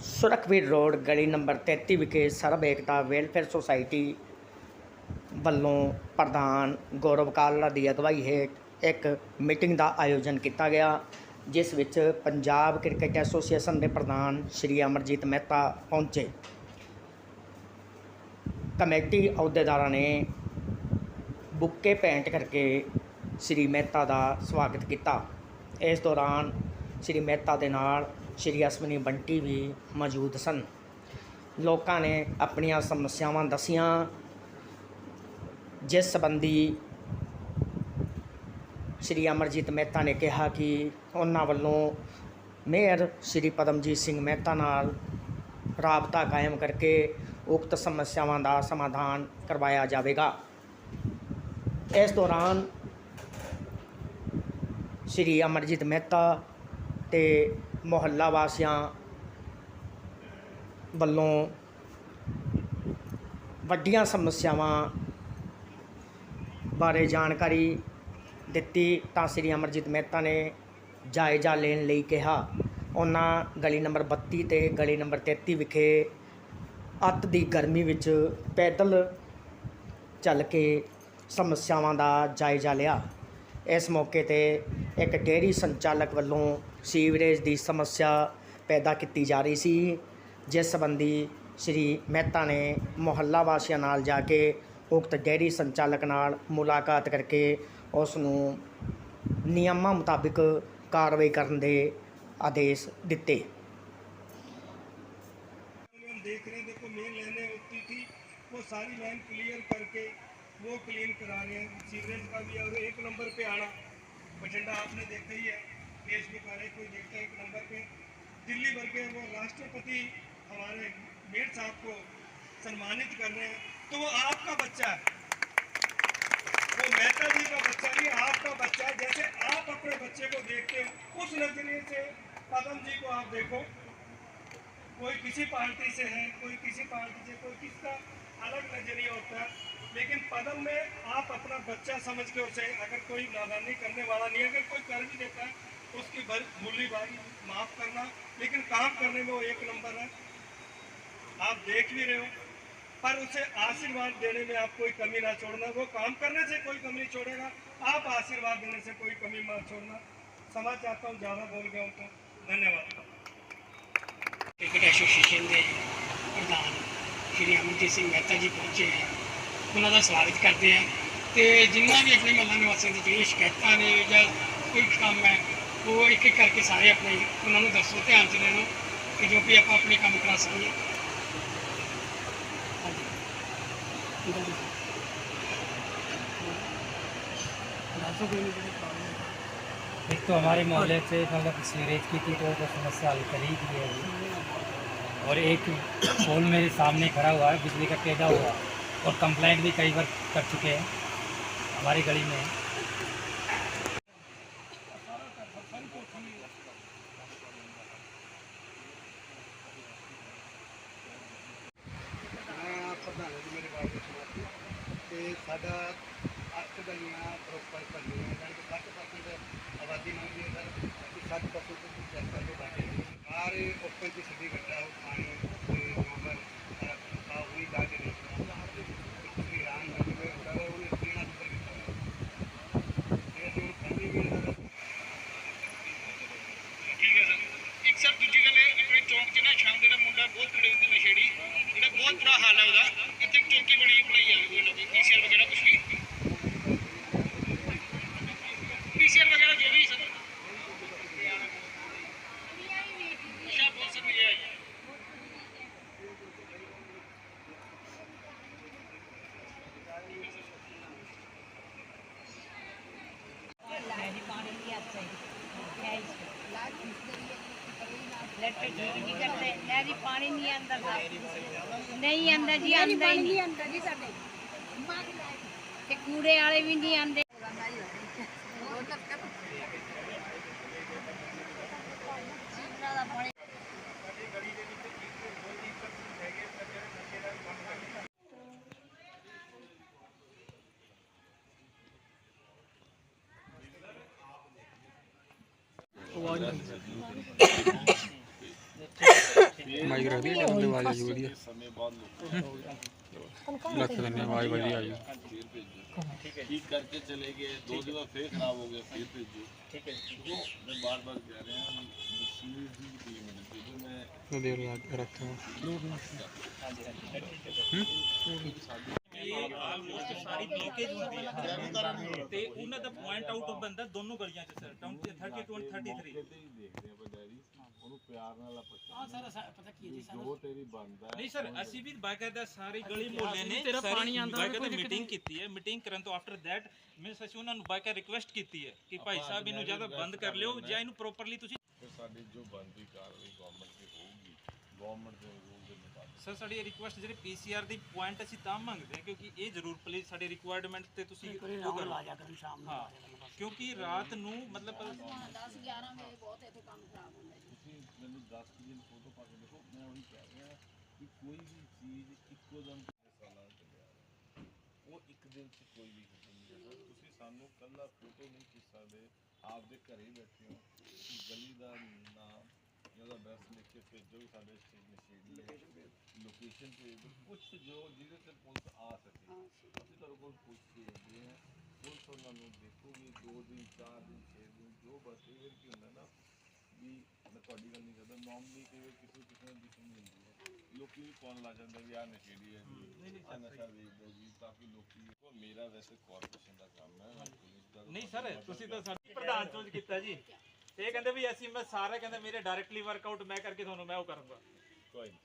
ਸੁਰਖਵੀਰ road, ਗਲੀ number 33 ਵਿਖੇ ਸਰਬ ਏਕਤਾ ਵੈਲਫੇਅਰ ਸੁਸਾਇਟੀ ਵੱਲੋਂ ਪ੍ਰਧਾਨ ਗੌਰਵ ਕਾਲਾ ਦੀ ਅਗਵਾਈ ਹੇਠ ਇੱਕ ਮੀਟਿੰਗ ਦਾ ਆਯੋਜਨ ਕੀਤਾ ਗਿਆ, ਜਿਸ ਵਿੱਚ ਪੰਜਾਬ ਕ੍ਰਿਕਟ ਐਸੋਸੀਏਸ਼ਨ ਦੇ ਪ੍ਰਧਾਨ ਸ਼੍ਰੀ ਅਮਰਜੀਤ ਮਹਿਤਾ ਪਹੁੰਚੇ। ਕਮੇਟੀ ਅਹੁਦੇਦਾਰਾਂ ਨੇ ਬੁੱਕੇ ਭੇਂਟ ਕਰਕੇ ਸ਼੍ਰੀ ਮਹਿਤਾ ਦਾ ਸਵਾਗਤ ਕੀਤਾ। ਇਸ ਦੌਰਾਨ ਸ਼੍ਰੀ ਮਹਿਤਾ ਦੇ ਨਾਲ ਸ਼੍ਰੀ ਅਸਮਨੀ ਬੰਟੀ ਵੀ ਮੌਜੂਦ ਸਨ। ਲੋਕਾਂ ਨੇ ਆਪਣੀਆਂ ਸਮੱਸਿਆਵਾਂ ਦੱਸੀਆਂ। ਜਿਸ ਸੰਬੰਧੀ ਸ਼੍ਰੀ ਅਮਰਜੀਤ ਮਹਿਤਾ ਨੇ ਕਿਹਾ ਕਿ ਉਹਨਾਂ ਵੱਲੋਂ ਮੇਅਰ ਸ਼੍ਰੀ ਪਦਮਜੀਤ ਸਿੰਘ ਮਹਿਤਾ ਨਾਲ ਰਾਬਤਾ ਕਾਇਮ ਕਰਕੇ ਉਕਤ ਸਮੱਸਿਆਵਾਂ ਦਾ ਸਮਾਧਾਨ ਕਰਵਾਇਆ ਜਾਵੇਗਾ। ਇਸ ਦੌਰਾਨ ਸ਼੍ਰੀ ਅਮਰਜੀਤ ਮਹਿਤਾ ਤੇ ਮੁਹੱਲਾ ਵਾਸੀਆਂ ਵੱਲੋਂ ਵੱਡੀਆਂ ਸਮੱਸਿਆਵਾਂ ਬਾਰੇ ਜਾਣਕਾਰੀ ਦਿੱਤੀ ਤਾਂ ਸ਼੍ਰੀ ਅਮਰਜੀਤ ਮਹਿਤਾ ਨੇ ਜਾਇਜ਼ਾ ਲੈਣ ਲਈ ਕਿਹਾ। ਉਹਨਾਂ ਗਲੀ ਨੰਬਰ 32 ਤੇ ਗਲੀ ਨੰਬਰ 33 ਵਿਖੇ ਅੱਤ ਦੀ ਗਰਮੀ ਵਿੱਚ ਪੈਦਲ ਚੱਲ ਕੇ ਸਮੱਸਿਆਵਾਂ ਦਾ ਜਾਇਜ਼ਾ ਲਿਆ। ਇਸ ਮੌਕੇ ਤੇ ਇੱਕ ਡੇਅਰੀ ਸੰਚਾਲਕ ਵੱਲੋਂ ਸੀਵਰੇਜ ਦੀ ਸਮੱਸਿਆ ਪੈਦਾ ਕੀਤੀ ਜਾ ਰਹੀ ਸੀ ਜਿਸ ਸੰਬੰਧੀ ਸ਼੍ਰੀ ਮਹਿਤਾ ਨੇ ਮੁਹੱਲਾ ਵਾਸੀਆਂ ਨਾਲ ਜਾ ਕੇ ਉਕਤ ਡੇਅਰੀ ਸੰਚਾਲਕ ਨਾਲ ਮੁਲਾਕਾਤ ਕਰਕੇ ਉਸ ਨੂੰ ਨਿਯਮਾਂ ਮੁਤਾਬਿਕ ਕਾਰਵਾਈ ਕਰਨ ਦੇ ਆਦੇਸ਼ ਦਿੱਤੇ हम देख रहे हैं देखो मेन लाइनें होती थी वो सारी लाइन क्लियर करके वो क्लीन करा रहे हैं सीवरेज का भी और एक नंबर पे आना बठिंडा आपने देखा ही है फेसबुक आ रहे कोई देखता है एक नंबर पे दिल्ली भर के वो राष्ट्रपति हमारे मेयर साहब को सम्मानित कर रहे हैं। तो वो आपका बच्चा है। वो मेहता जी का बच्चा नहीं, आपका बच्चा है। जैसे आप अपने बच्चे को देखते हो, उस नज़रिए से पदम जी को आप देखो। कोई किसी पार्टी से है, कोई किसी पार्टी से, कोई किसका अलग नज़रिया होता है। लेकिन पदम में आप अपना बच्चा समझ के उसे अगर कोई नादानी करने वाला नहीं अगर कोई कर भी देता है उसकी भर भूली भाई माफ करना लेकिन काम करने में वो एक नंबर है आप देख भी रहे हो पर उसे आशीर्वाद देने में आप कोई कमी ना छोड़ना वो काम करने से कोई कमी नहीं छोड़ेगा आप आशीर्वाद देने से कोई कमी मत छोड़ना समझ चाहता हूँ ज़्यादा बोल गया हूँ तो धन्यवाद ਕ੍ਰਿਕਟ ਐਸੋਸੀਏਸ਼ਨ ਦੇ ਪ੍ਰਧਾਨ ਸ਼੍ਰੀ ਅਮਰਜੀਤ ਸਿੰਘ ਮਹਿਤਾ ਜੀ ਪਹੁੰਚੇ ਹੈ ਉਹਨਾਂ ਦਾ ਸਵਾਗਤ ਕਰਦੇ ਆ ਤੇ ਜਿੰਨਾ ਵੀ ਆਪਣੇ ਮਹੱਲਾ ਨਿਵਾਸੀਆਂ ਦੀ ਜਿਹੜੀਆਂ ਸ਼ਿਕਾਇਤਾਂ ਨੇ ਜਾਂ ਕੋਈ ਕੰਮ ਹੈ ਉਹ ਇੱਕ ਇੱਕ ਕਰਕੇ ਸਾਰੇ ਆਪਣੇ ਉਹਨਾਂ ਨੂੰ ਦੱਸੋ ਧਿਆਨ ਚ ਲੈਣੋ ਕਿ ਜੋ ਕਿ ਆਪਾਂ ਆਪਣੇ ਕੰਮ ਕਰਾ ਸਕੀਏ ਹਾਂਜੀ ਦੱਸੋ ਕੋਈ ਨਹੀਂ ਜਿਹੜੀ problem ਹੈ। एक तो हमारे मोहल्ले से मतलब सीवरेज की थी तो वो समस्या हल कर ही दी है अभी और एक पोल मेरे सामने खड़ा हुआ है बिजली का टेढ़ा हुआ और कंप्लेंट भी कई बार कर चुके हैं हमारी गली में ਪਾਣੀ ਆਂਦਾ ਨਹੀਂ ਆਂਦਾ ਜੀ ਆਂਦਾ ਹੀ ਨਹੀਂ। ਆਂਦਾ ਜੀ ਸਾਡੇ। ਤੇ ਕੂੜੇ ਵਾਲੇ ਵੀ ਨਹੀਂ ਆਂਦੇ ਆ ਜੀ ਵਧੀਆ। ਸਮੇਂ ਬਾਅਦ ਲੱਖ ਦਿੰਨੇ ਆਵਾਜ਼ ਵਧੀਆ ਆ ਜੀ। ਠੀਕ ਹੈ ਠੀਕ ਕਰਕੇ ਚਲੇ ਗਏ ਦੋ ਜਗ੍ਹਾ ਫੇਰ ਖਰਾਬ ਹੋ ਗਿਆ ਫੇਰ ਭੇਜੋ। ਠੀਕ ਹੈ ਮੈਂ ਬਾਰ ਬਾਰ ਕਹਿ ਰਿਹਾ ਹਾਂ ਮਸ਼ੀਨ ਦੀ ਟੀਮ ਨੇ ਜਦੋਂ ਮੈਂ ਉਹ ਦੇਰ ਲੱਗ ਰੱਖਾਂ। ਲੋਕ ਨਾ ਹਾਂਜੀ ਹਾਂਜੀ ਠੀਕ ਹੈ ਇਹ ਆਲਮੋਸਟ ਸਾਰੀ ਬਲੌਕੇਜ ਹੁੰਦੀ ਹੈ ਤੇ ਉਹਨਾਂ ਦਾ ਪੁਆਇੰਟ ਆਊਟ ਬੰਦਾ ਦੋਨੋਂ ਗਲੀਆਂ 'ਚ ਸਰ 20 32 33 ਉਹਨੂੰ ਪਿਆਰ ਨਾਲ ਆਪਾਂ ਹਾਂ ਸਰ ਪਤਾ ਕੀ ਹੈ ਜੀ ਜੋ ਤੇਰੀ ਬਣਦਾ ਹੈ ਨਹੀਂ ਸਰ ਅਸੀਂ ਵੀ ਬਾਕਾਇਦਾ ਸਾਰੀ ਗਲੀ ਮੁਹੱਲੇ ਨੇ ਤੇਰਾ ਪਾਣੀ ਆਂਦਾ ਬਾਕਾਇਦਾ ਮੀਟਿੰਗ ਕੀਤੀ ਹੈ ਮੀਟਿੰਗ ਕਰਨ ਤੋਂ ਆਫਟਰ ਦੈਟ ਮੈਂ ਅਸੀਂ ਉਹਨਾਂ ਨੂੰ ਬਾਕਾਇਦਾ ਰਿਕੁਐਸਟ ਕੀਤੀ ਹੈ ਕਿ ਭਾਈ ਸਾਹਿਬ ਇਹਨੂੰ ਜ਼ਿਆਦਾ ਬੰਦ ਕਰ ਲਿਓ ਜਾਂ ਇਹਨੂੰ ਪ੍ਰੋਪਰਲੀ ਤੁਸੀਂ ਫਿਰ ਸਾਡੀ ਜੋ ਬਣਦੀ ਕਾਰਵਾਈ ਗਵਰਨਮੈਂਟ ਦੀ ਹੋਊਗੀ ਗਵਰਨਮੈਂਟ ਦੇ ਰੂਲ ਸਰ ਸਾਡੀ ਰਿਕੁਐਸਟ ਜਿਹੜੇ ਪੀਸੀਆਰ ਦੀ ਪੁਆਇੰਟ ਅਸੀਂ ਤਾਂ ਮੰਗਦੇ ਹਾਂ ਕਿਉਂਕਿ ਇਹ ਜ਼ਰੂਰ ਪਲੀਜ਼ ਸਾਡੇ ਰਿਕੁਆਇਰਮੈਂਟ ਤੇ ਤੁਸੀਂ ਉਹ ਕਰੋ। ਆ ਜਾ ਕਰਨ ਸ਼ਾਮ ਨੂੰ ਹਾਂ ਕਿਉਂਕਿ ਰਾਤ ਨੂੰ ਮਤਲਬ 10 11 ਵਜੇ ਬਹੁਤ ਇੱਥੇ ਕੰਮ ਖਰਾਬ ਹੁੰਦਾ ਜੀ। ਤੁਸੀਂ ਮੈਨੂੰ 10 ਦਿਨ ਫੋਟੋ ਪਾ ਕੇ ਦੇਖੋ ਮੈਂ ਉਹੀ ਕਹਿ ਰਿਹਾ ਕਿ ਕੋਈ ਵੀ ਚੀਜ਼ ਇੱਕੋ ਦਮ ਸਾਲਾਂ ਚ ਚੱਲਿਆ ਉਹ ਇੱਕ ਦਿਨ ਚ ਕੋਈ ਵੀ ਖਤਮ ਨਹੀਂ ਹੁੰਦਾ ਤੁਸੀਂ ਸਾਨੂੰ ਕੱਲਾ ਫੋਟੋ ਨਹੀਂ ਖਿੱਚ ਸਕਦੇ। ਆਪਦੇ ਘਰੇ ਬੈਠੇ ਹੋ ਤੁਸੀਂ ਗਲੀ ਦਾ ਨਾਮ ਜਾਂ ਉਹਦਾ ਐਡਰੈਸ ਲਿਖ ਕੇ ਭੇਜੋ ਸਾਡੇ ਸਟੇਜ ਨਸ਼ੇੜੀ ਹੈ ਲੋਕੇਸ਼ਨ ਦਿਓ। ਕੁਛ ਜੋ ਜਿਹਦੇ ਤੇ ਪੁਲਿਸ ਆ ਸਕੇ। ਅਸੀਂ ਤੁਹਾਡੇ ਕੋਲ ਪੁੱਛ ਕੇ ਆਉਂਦੇ ਹਾਂ। ਪੁਲਿਸ ਉਹਨਾਂ ਨੂੰ ਦੇਖੋਗੇ ਦੋ ਦਿਨ ਚਾਰ ਦਿਨ ਛੇ ਦਿਨ ਜੋ ਬਸ ਕੀ ਹੁੰਦਾ ਨਾ ਵੀ ਮੈਂ ਤੁਹਾਡੀ ਗੱਲ ਨਹੀਂ ਕਰਦਾ ਨਾਰਮਲੀ ਵਾਰ ਕਿਸੇ ਕਿਸੇ ਦੀ ਦੁਸ਼ਮਣੀ ਹੁੰਦੀ ਹੈ। ਲੋਕੀ ਵੀ ਕੌਣ ਲਾ ਜਾਂਦੇ ਵੀ ਆ ਨਸ਼ੇੜੀ ਹੈ ਜੀ ਆ ਨਸ਼ਾ ਵੇਚਦਾ ਜੀ ਤਾਂ ਕਿ ਲੋਕੀ ਉਹ ਮੇਰਾ ਵੈਸੇ ਕਾਰਪੋਰੇਸ਼ਨ ਦਾ ਕੰਮ ਹੈ ਨਹੀਂ ਸਰ ਤੁਸੀਂ ਤਾਂ ਸਾਡੀ ਪ੍ਰਧਾਨ ਚੋਣ ਕੀਤਾ ਜੀ। ਤੇ ਇਹ ਕਹਿੰਦੇ ਵੀ ਅਸੀਂ ਮੈਂ ਸਾਰੇ ਕਹਿੰਦੇ ਮੇਰੇ ਡਾਇਰੈਕਟਲੀ ਵਰਕਆਊਟ ਮੈਂ ਕਰਕੇ ਤੁਹਾਨੂੰ ਮੈਂ ਉਹ ਕਰੂੰਗਾ। ਕੋਈ ਨਹੀਂ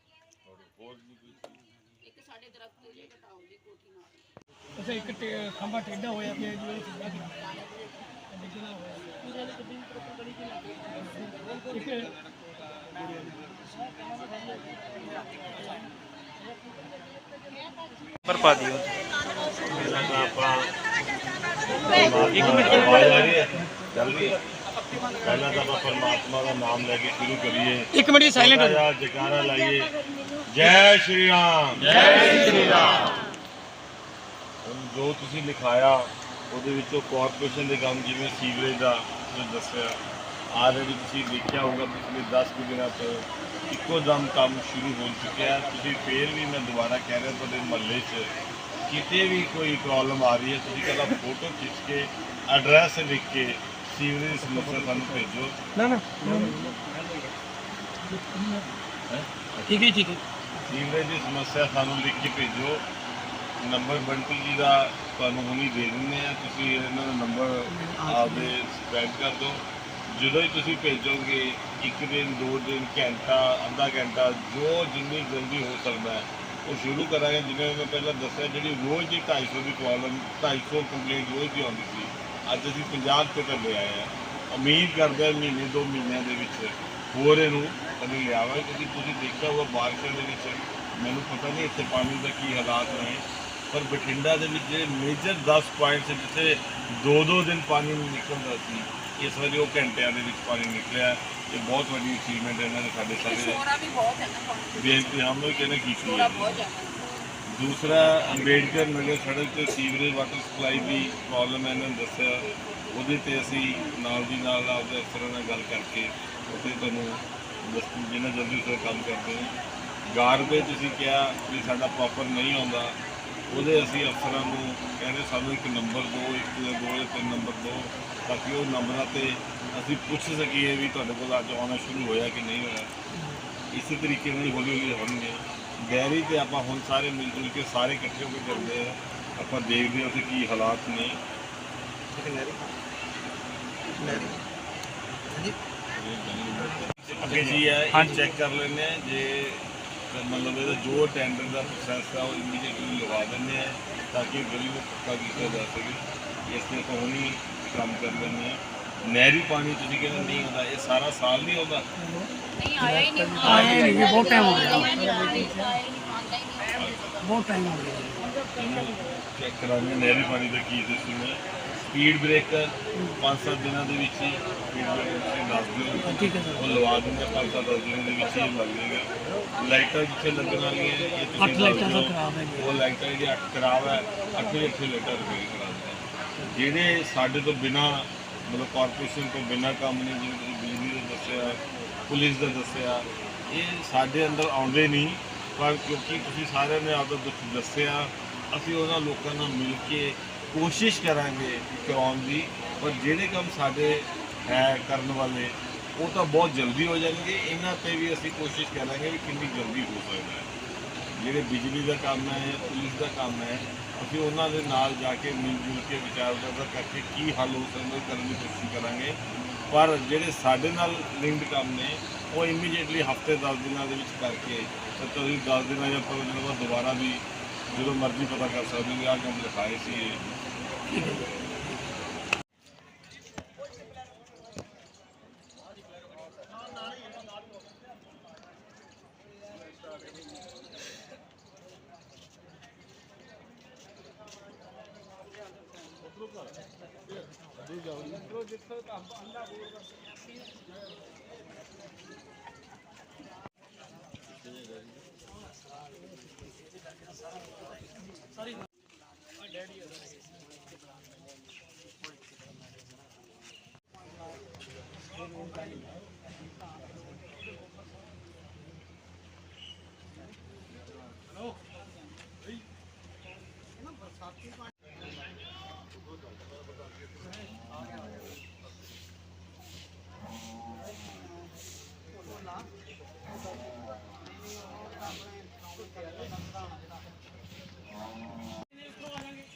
ਹੋਰ ਹੋਰ ਨਹੀਂ ਕੋਈ ਚੀਜ਼ ਇੱਕ ਸਾਡੇ ਦਰਖਤ ਤੇ ਜੇ ਘਟਾਓ ਜੀ ਕੋਠੀ ਨਾਲ। ਅੱਛਾ ਇੱਕ ਖੰਭਾ ਟੇਢਾ ਹੋਇਆ ਪਿਆ ਜੀ ਉਹ ਸਿੱਧਾ ਨਿਕਲਣਾ ਹੋਇਆ। ਪੂਰੇ ਨੂੰ ਪ੍ਰੋਪਰ ਗਲੀ ਚ ਲੱਗ ਗਿਆ ਇੱਕ ਪਰ ਪਾ ਦਿਓ ਜਲਦੀ ਪਹਿਲਾਂ ਤਾਂ ਆਪਾਂ ਪਰਮਾਤਮਾ ਦਾ ਨਾਮ ਲੈ ਕੇ ਸ਼ੁਰੂ ਕਰੀਏ। ਇੱਕ ਮਿੰਟ ਸਾਇਲੈਂਟ ਹੋ ਸਾਈਲੈਂਟ ਜਕਾਰਾ ਲਾਈਏ। ਜੈ ਸ਼੍ਰੀ ਰਾਮ। ਜੈ ਸ਼੍ਰੀ ਰਾਮ। ਜੋ ਤੁਸੀਂ ਲਿਖਾਇਆ ਉਹਦੇ ਵਿੱਚੋਂ ਕਾਰਪੋਰੇਸ਼ਨ ਦੇ ਕੰਮ ਜਿਵੇਂ ਸੀਵਰੇਜ ਦਾ ਤੁਸੀਂ ਦੱਸਿਆ ਆਲਰੇਡੀ ਤੁਸੀਂ ਦੇਖਿਆ ਹੋਊਗਾ ਪਿਛਲੇ 10 ਕੁ ਦਿਨਾਂ ਤੋਂ ਇੱਕੋ ਦਮ ਕੰਮ ਸ਼ੁਰੂ ਹੋ ਚੁੱਕਿਆ। ਤੁਸੀਂ ਫੇਰ ਵੀ ਮੈਂ ਦੁਬਾਰਾ ਕਹਿ ਰਿਹਾ ਤੁਹਾਡੇ ਮਹੱਲੇ 'ਚ ਕਿਤੇ ਵੀ ਕੋਈ ਪ੍ਰੋਬਲਮ ਆ ਰਹੀ ਹੈ ਤੁਸੀਂ ਕਹਿੰਦਾ ਫੋਟੋ ਖਿੱਚ ਕੇ ਐਡਰੈਸ ਲਿਖ ਕੇ ਸੀਵਰੇਜ ਦੀ ਸਮੱਸਿਆ ਸਾਨੂੰ ਭੇਜੋ। ਨਾ ਨਾ। ਠੀਕ ਹੈ ਠੀਕ ਹੈ। ਸੀਵਰੇਜ ਦੀ ਸਮੱਸਿਆ ਸਾਨੂੰ ਲਿਖ ਕੇ ਭੇਜੋ। ਨੰਬਰ ਬੰਟੀ ਜੀ ਦਾ ਤੁਹਾਨੂੰ ਹੁਣੀ ਦੇ ਦਿੰਦੇ ਆ ਤੁਸੀਂ ਇਹਨਾਂ ਦਾ ਨੰਬਰ ਆਪਦੇ ਸਪਰੈਡ ਕਰ ਦਿਓ। ਜਦੋਂ ਹੀ ਤੁਸੀਂ ਭੇਜੋਗੇ ਇੱਕ ਦਿਨ ਦੋ ਦਿਨ ਘੰਟਾ ਅੱਧਾ ਘੰਟਾ ਜੋ ਜਿੰਨੀ ਜਲਦੀ ਹੋ ਸਕਦਾ ਹੈ ਉਹ ਸ਼ੁਰੂ ਕਰਾਂਗੇ। ਜਿਵੇਂ ਮੈਂ ਪਹਿਲਾਂ ਦੱਸਿਆ ਜਿਹੜੀ ਰੋਜ਼ ਦੀ 250 ਦੀ ਪ੍ਰੋਬਲਮ 250 ਕੰਪਲੇਂਟ ਰੋਜ਼ ਦੀ ਆਉਂਦੀ ਸੀ। ਅੱਜ ਅਸੀਂ 50 ਤੇ ਕਰ ਲਿਆ ਹੈ ਉਮੀਦ ਕਰਦੇ ਹਾਂ ਮਹੀਨੇ ਦੋ ਮਹੀਨਿਆਂ ਦੇ ਵਿੱਚ ਹੋਰ ਇਹਨੂੰ ਕਦੇ ਲਿਆਵਾਂਗੇ। ਕਿਉਂਕਿ ਤੁਸੀਂ ਦੇਖਿਆ ਹੋਗਾ ਬਾਰਿਸ਼ਾਂ ਦੇ ਵਿੱਚ ਮੈਨੂੰ ਪਤਾ ਨਹੀਂ ਇੱਥੇ ਪਾਣੀ ਦਾ ਕੀ ਹਾਲਾਤ ਨੇ। ਪਰ ਬਠਿੰਡਾ ਦੇ ਵਿੱਚ ਜਿਹੜੇ ਮੇਜਰ 10 ਪੁਆਇੰਟਸ ਜਿੱਥੇ ਦੋ ਦੋ ਦਿਨ ਪਾਣੀ ਨਹੀਂ ਨਿਕਲਦਾ ਸੀ ਇਸ ਵਾਰੀ ਉਹ ਘੰਟਿਆਂ ਦੇ ਵਿੱਚ ਪਾਣੀ ਨਿਕਲਿਆ। ਇਹ ਬਹੁਤ ਵੱਡੀ ਅਚੀਵਮੈਂਟ ਹੈ ਇਹਨਾਂ ਨੇ ਸਾਡੇ ਸਾਰੇ। ਬੇਨਤੀ ਹਮ ਲੋਗ ਕਹਿੰਦੇ ਕੀਤੀ ਹੈ ਬਹੁਤ ਜ਼ਿਆਦਾ। ਦੂਸਰਾ, ਅੰਬੇਡਕਰ ਨਗਰ ਸੜਕ ਤੇ ਸੀਵਰੇਜ ਵਾਟਰ ਸਪਲਾਈ ਦੀ ਪ੍ਰੋਬਲਮ ਹੈ, ਇਹਨਾਂ ਨੇ ਦੱਸਿਆ। ਉਹਦੇ ਤੇ ਅਸੀਂ ਨਾਲ ਦੀ ਨਾਲ ਆਪਦੇ ਅਫਸਰਾਂ ਨਾਲ ਗੱਲ ਕਰਕੇ ਉੱਥੇ ਤੁਹਾਨੂੰ ਦੱਸ ਜਿੰਨਾ ਜਲਦੀ ਤੋਂ ਕੰਮ ਕਰਦੇ ਹਾਂ। ਗਾਰਬੇਜ ਤੁਸੀਂ ਕਿਹਾ ਵੀ ਸਾਡਾ ਪ੍ਰੋਪਰ ਨਹੀਂ ਆਉਂਦਾ। ਉਹਦੇ ਅਸੀਂ ਅਫਸਰਾਂ ਨੂੰ ਕਹਿੰਦੇ ਸਾਨੂੰ ਇੱਕ ਨੰਬਰ ਦਿਓ ਇੱਕ ਜਾਂ ਦੋ ਜਾਂ ਤਿੰਨ ਨੰਬਰ ਦਿਓ ਤਾਂ ਕਿ ਉਹ ਨੰਬਰਾਂ ਤੇ ਅਸੀਂ ਪੁੱਛ ਸਕੀਏ ਵੀ ਤੁਹਾਡੇ ਕੋਲ ਅੱਜ ਆਉਣਾ ਸ਼ੁਰੂ ਹੋਇਆ ਕਿ ਨਹੀਂ ਹੋਇਆ। ਇਸੇ ਤਰੀਕੇ ਨਾਲ ਹੌਲੀ ਹੌਲੀ ਹੋਣਗੇ। ਡੈਰੀ ਤੇ ਆਪਾਂ ਹੁਣ ਸਾਰੇ ਮਿਲ ਜੁਲ ਕੇ ਸਾਰੇ ਇਕੱਠੇ ਹੋ ਕੇ ਕਰਦੇ ਆ ਆਪਾਂ ਦੇਖਦੇ ਹਾਂ ਉੱਥੇ ਕੀ ਹਾਲਾਤ ਨੇ। ਅੱਗੇ ਜੀ ਹੈ ਇਹ ਚੈੱਕ ਕਰ ਲੈਂਦੇ ਆ ਜੇ ਮਤਲਬ ਇਹਦਾ ਜੋ ਟੈਂਡਰ ਦਾ ਪ੍ਰੋਸੈਸ ਆ ਉਹ ਇਮੀਡੀਏਟਲੀ ਲਵਾ ਦਿੰਦੇ ਆ ਤਾਂ ਕਿ ਗਲੀ ਨੂੰ ਪੱਕਾ ਕੀਤਾ ਜਾ ਸਕੇ। ਇਸ ਤੇ ਆਪਾਂ ਹੁਣੀ ਕੰਮ ਕਰ ਲੈਂਦੇ ਆ ਨਹਿਰੀ ਪਾਣੀ ਤੁਸੀਂ ਕਹਿੰਦੇ ਨਹੀਂ ਆਉਂਦਾ ਇਹ ਸਾਰਾ ਸਾਲ ਨਹੀਂ ਆਉਂਦਾ। ਨਹੀਂ ਆਇਆ ਹੀ ਨਹੀਂ। ਆਇਆ ਹੀ ਨਹੀਂ, ਬਹੁਤ time ਹੋ ਗਿਆ। ਬਹੁਤ ਟਾਈਮ ਹੋ ਗਿਆ। ਚੈੱਕ ਕਰਾਂਗੇ ਨਹਿਰੀ ਪਾਣੀ ਦਾ ਕੀ ਸਿਸਟਮ ਹੈ। ਸਪੀਡ ਬ੍ਰੇਕਰ 5-7 ਦਿਨਾਂ ਦੇ ਵਿੱਚ ਹੀ ਸਪੀਡ ਬ੍ਰੇਕਰ ਤੁਸੀਂ ਦੱਸ ਦਿਓ। ਠੀਕ ਹੈ ਸਰ। ਉਹ ਲਵਾ ਦੂੰਗਾ 5-7 ਦਿਨਾਂ ਦੇ ਵਿੱਚ ਹੀ ਲੱਗ ਜਾਏਗਾ। ਲਾਈਟਾਂ ਜਿੱਥੇ ਲੱਗਣ ਵਾਲੀਆਂ ਇਹ ਤੁਸੀਂ ਅੱਠ ਲਾਈਟਾਂ ਦੱਸ ਦਿਓ। ਤਾਂ ਖਰਾਬ ਹੈ ਜੀ। ਉਹ ਲਾਈਟਾਂ ਜਿਹੜੀ ਅੱਠ ਖਰਾਬ ਹੈ ਅੱਠੇ ਅੱਠੇ ਲਾਈਟਾਂ ਰਿਪੇਅਰ ਕਰਾ ਦਿੰਦੇ ਜਿਹੜੇ ਸਾਡੇ ਤੋਂ ਬਿਨਾ ਮਤਲਬ ਕਾਰਪੋਰੇਸ਼ਨ ਤੋਂ ਬਿਨਾਂ ਕੰਮ ਨਹੀਂ, ਜਿਵੇਂ ਤੁਸੀਂ ਬਿਜਲੀ ਦਾ ਦੱਸਿਆ ਪੁਲਿਸ ਦਾ ਦੱਸਿਆ, ਇਹ ਸਾਡੇ ਅੰਦਰ ਆਉਂਦੇ ਨਹੀਂ। ਪਰ ਕਿਉਂਕਿ ਤੁਸੀਂ ਸਾਰਿਆਂ ਨੇ ਆਪਦਾ ਦੁੱਖ ਦੱਸਿਆ, ਅਸੀਂ ਉਹਨਾਂ ਲੋਕਾਂ ਨਾਲ ਮਿਲ ਕੇ ਕੋਸ਼ਿਸ਼ ਕਰਾਂਗੇ ਕਰਾਉਣ ਦੀ, ਪਰ ਜਿਹੜੇ ਕੰਮ ਸਾਡੇ ਹੈ ਕਰਨ ਵਾਲੇ, ਉਹ ਤਾਂ ਬਹੁਤ ਜਲਦੀ ਹੋ ਜਾਣਗੇ। ਇਹਨਾਂ ਤੇ ਵੀ ਅਸੀਂ ਕੋਸ਼ਿਸ਼ ਕਰਾਂਗੇ ਵੀ ਕਿੰਨੀ ਜਲਦੀ ਹੋ ਸਕਦਾ ਹੈ। ਜਿਹੜੇ ਬਿਜਲੀ ਦਾ ਕੰਮ ਹੈ ਪੁਲਿਸ ਦਾ ਕੰਮ ਹੈ ਅਸੀਂ ਉਹਨਾਂ ਦੇ ਨਾਲ ਜਾ ਕੇ ਮਿਲ ਜੁਲ ਕੇ ਵਿਚਾਰ ਵਟਾਂਦਰਾ ਕਰਕੇ ਕੀ ਹੱਲ ਹੋ ਸਕਦਾ ਕਰਨ ਦੀ ਕੋਸ਼ਿਸ਼ ਕਰਾਂਗੇ। ਪਰ ਜਿਹੜੇ ਸਾਡੇ ਨਾਲ ਲਿੰਕਡ ਕੰਮ ਨੇ, ਉਹ ਇਮੀਡੀਏਟਲੀ ਹਫ਼ਤੇ 10 ਦਿਨਾਂ ਦੇ ਵਿੱਚ ਕਰਕੇ ਤੇ ਤੁਸੀਂ 10 ਦਿਨਾਂ ਜਾਂ 15 ਦਿਨਾਂ ਬਾਅਦ ਦੁਬਾਰਾ ਵੀ ਜਦੋਂ ਮਰਜ਼ੀ ਪਤਾ ਕਰ ਸਕਦੇ ਹੋ ਵੀ ਆਹ ਕੰਮ ਲਿਖਾਏ ਸੀ Sorry.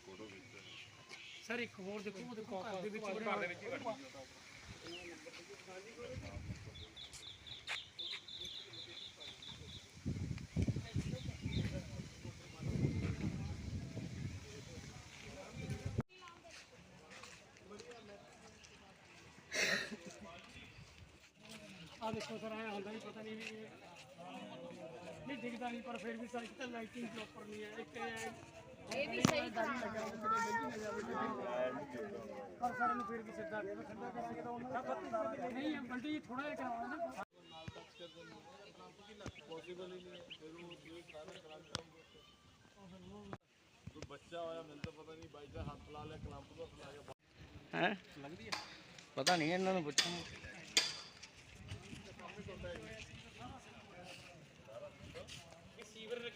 ਫੋਟੋ ਸਰ, ਇੱਕ ਹੋਰ ਦੇਖੋ, ਉਹਦੇ ਘਰ ਦੇ ਵਿੱਚ ਘਰ ਦੇ ਵਿੱਚ ਆ ਦੇਖੋ ਸਰ ਆਇਆ ਹੁੰਦਾ ਨਹੀਂ ਪਤਾ ਨਹੀਂ ਵੀ ਇਹ- ਨਹੀਂ ਦਿਖਦਾ ਨਹੀਂ, ਪਰ ਫਿਰ ਵੀ ਸਰ ਲਾਈਟਿੰਗ ਪ੍ਰੋਪਰ ਨਹੀਂ ਹੈ, ਇੱਕ ਇਹ ਹੈ ਇਹ ਵੀ ਸਹੀ ਕਰਾਉਣਾ ਪਰ ਸਰ ਨੂੰ ਫਿਰ ਵੀ ਸਿੱਧਾ ਸਿੱਧਾ ਕਰਾਂਗੇ ਤਾਂ ਉਹਨਾਂ ਨਹੀਂ ਬੰਦੀ ਥੋੜਾ ਜਿਹਾ ਕਰਾਉਣਾ ਨਾ ਕੋਈ ਬੱਚਾ ਹੋਇਆ ਮੈਨੂੰ ਤਾਂ ਪਤਾ ਨਹੀਂ ਬਾਈ ਦਾ ਹੱਥ ਲਾ ਲਿਆ ਕਲੰਪ ਤੋਂ ਲਾ ਗਿਆ ਹੈ? ਲੱਗਦੀ ਹੈ ਪਤਾ ਨਹੀਂ ਇਹਨਾਂ ਨੂੰ ਪੁੱਛਾਂ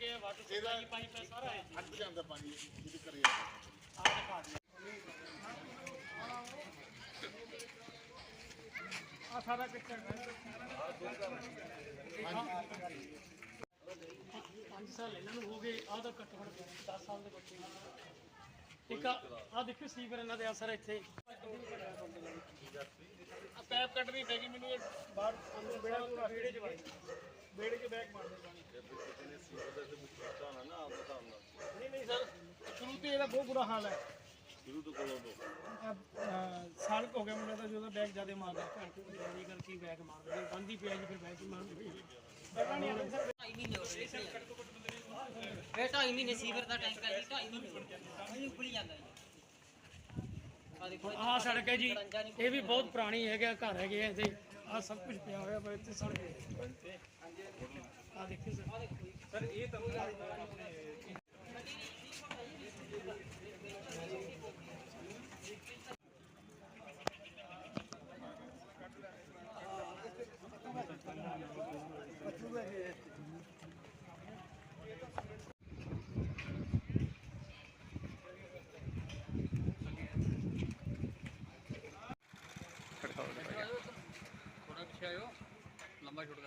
ਸੀਵਰ ਲੱਗੇ ਵਾਟਰ ਸਪਲਾਈ ਪਾਈਪ ਹੈ ਸਾਰਾ ਹੈ ਅੱਡ ਜਾਂਦਾ ਪਾਣੀ ਜਿਹਦੇ ਕਰੇ ਆ। ਸਾਰਾ ਪਿਕਚਰ ਪੰਜ ਸਾਲ ਇਹਨਾਂ ਨੂੰ ਹੋ ਗਏ ਆਹ ਤਾਂ ਘੱਟੋ ਘੱਟ 10 ਸਾਲ ਦੇ ਬੱਚੇ ਨੇ। ਇੱਕ ਆ ਦੇਖੋ ਸੀਵਰ ਇਹਨਾਂ ਦੇ ਅਸਰ ਇੱਥੇ। ਆ ਪੈਪ ਕੱਟਣੀ ਪੈ ਗਈ ਮੈਨੂੰ ਇਹ ਬਾਹਰ ਅੰਦਰ ਬੇੜਾ ਪੂਰਾ ਚ ਵਾਈ ਬੇੜੇ ਚ ਬੈਕ ਮਾਰ ਦੇ ਪਾਣੀ ਨਹੀਂ ਨਹੀਂ ਸਰ ਸ਼ੁਰੂ ਤੋਂ ਇਹਦਾ ਬਹੁਤ ਬੁਰਾ ਹਾਲ ਹੈ। ਸ਼ੁਰੂ ਤੋਂ ਕੋਲੋਂ ਤੋਂ। ਅਹ ਸਾਲ ਕੁ ਹੋ ਗਿਆ ਮੁੰਡਾ ਤਾਂ ਜਦੋਂ ਬੈਗ ਜ਼ਿਆਦਾ ਮਾਰਦਾ ਘਰ ਤੋਂ ਨਹੀਂ ਕਰ ਕੀ ਬੈਗ ਮਾਰਦਾ ਜੇ ਬੰਦ ਹੀ ਪਿਆ ਜੀ ਫਿਰ ਬੈਗ ਹੀ ਮਾਰਦਾ। ਪਤਾ ਨਹੀਂ ਆਉਂਦਾ ਸਰ। ਇਹ ਢਾਈ ਮਹੀਨੇ ਸੀਵਰ ਦਾ ਟੈਂਕ ਹੈ ਜੀ ਢਾਈ ਮਹੀਨੇ ਹੋ ਗਏ। ਪਾਣੀ ਉਬਲੀ ਜਾਂਦਾ ਜੀ। ਆ ਦੇਖੋ ਆਹ ਸੜਕ ਹੈ ਜੀ। ਇਹ ਵੀ ਬਹੁਤ ਪੁਰਾਣੀ ਹੈਗਾ ਘਰ ਹੈਗੇ ਆ ਇੱਥੇ। ਆਹ ਸਭ ਕੁਝ ਪਿਆ ਹੋਇਆ ਪਰ ਇੱਥੇ ਸੜਕ ਹੈ ਆਹ ਦੇਖਿਓ ਸਰ। ਥੋੜਾ ਪਿੱਛੇ ਆਇਓ ਲੰਬਾ ਛੋਟ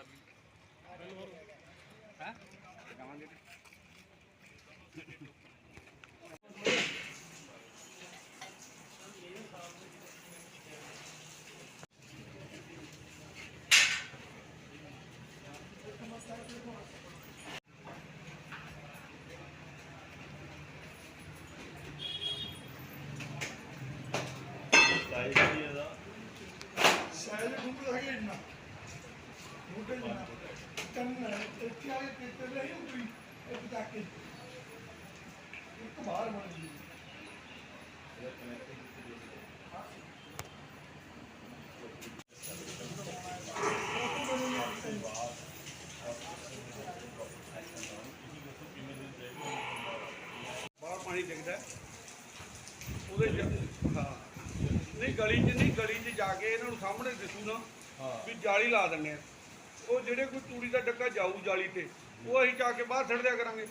ਕਰ ਲਈ ਹੈ। ਸਾਈਜ਼ ਕੀ ਇਹਦਾ ਸ਼ਾਇਦ ਡੂਬ ਹੈਗੇ ਇੰਨਾ ਮੋਟੇ ਜਿਹਾ ਬੜਾ ਪਾਣੀ ਡਿੱਗਦਾ ਉਹਦੇ ਚ ਹਾਂ ਨਹੀਂ ਗਲੀ 'ਚ ਨਹੀਂ ਗਲੀ 'ਚ ਜਾ ਕੇ ਇਹਨਾਂ ਨੂੰ ਸਾਹਮਣੇ ਦਿਸੂ ਨਾ ਵੀ ਜਾਲੀ ਲਾ ਦਿੰਦੇ ਆ ਉਹ ਜਿਹੜੇ ਕੋਈ ਤੂੜੀ ਦਾ ਡੱਕਾ ਜਾਊ ਜਾਲੀ ਤੇ ਉਹ ਅਸੀਂ ਜਾ ਕੇ ਬਾਹਰ ਛੱਡ ਦਿਆ ਕਰਾਂਗੇ।